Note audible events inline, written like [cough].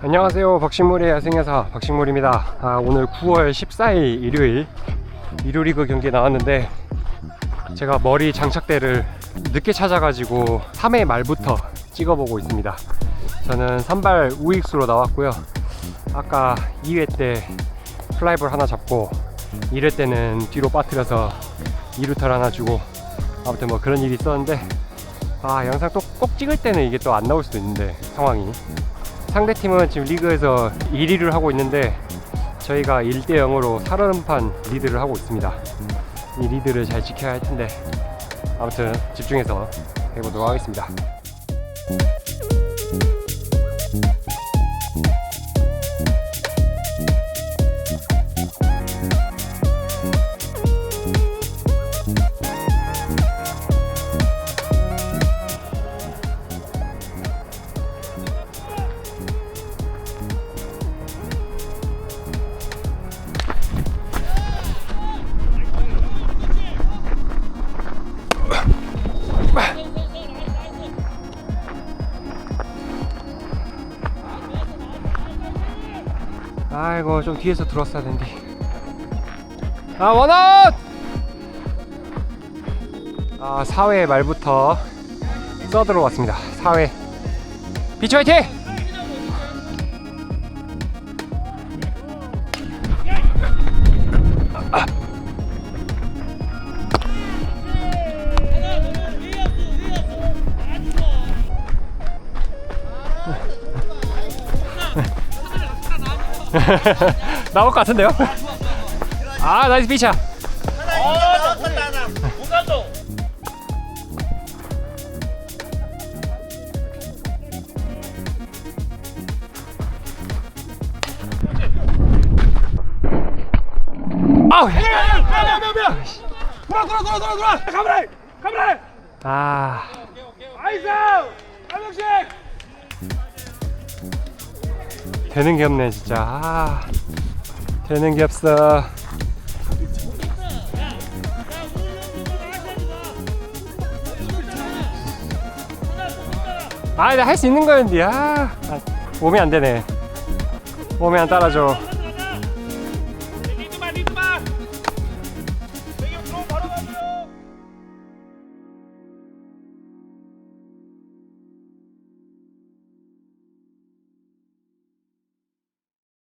안녕하세요. 박신물의 야생야사 박신물입니다. 아, 오늘 9월 14일 일요일 일요리그 경기에 나왔는데 제가 머리 장착대를 늦게 찾아가지고 3회 말부터 찍어보고 있습니다. 저는 선발 우익수로 나왔고요. 아까 2회 때 플라이볼 하나 잡고 1회 때는 뒤로 빠뜨려서 2루타를 하나 주고 아무튼 뭐 그런 일이 있었는데 아 영상 또 꼭 찍을 때는 이게 또 안 나올 수도 있는데 상황이 상대 팀은 지금 리그에서 1위를 하고 있는데 저희가 1대 0으로 살얼음판 리드를 하고 있습니다. 이 리드를 잘 지켜야 할 텐데 아무튼 집중해서 해보도록 하겠습니다. 아이고 좀 뒤에서 들어왔어야 되는데 아 원아웃! 아 4회 말부터 써들어 왔습니다 4회 비치 화이팅! [laughs] 나올 것 같은데요? 아 나이스 피차 아우. 돌아 돌아 돌아 돌아 돌아 카메라 카메라 아. 아이스 한 명씩 되는 게 없네 진짜. 아 되는 게 없어. 아나 할 수 있는 거였는데 아 아, 몸이 안 되네. 몸이 안 따라줘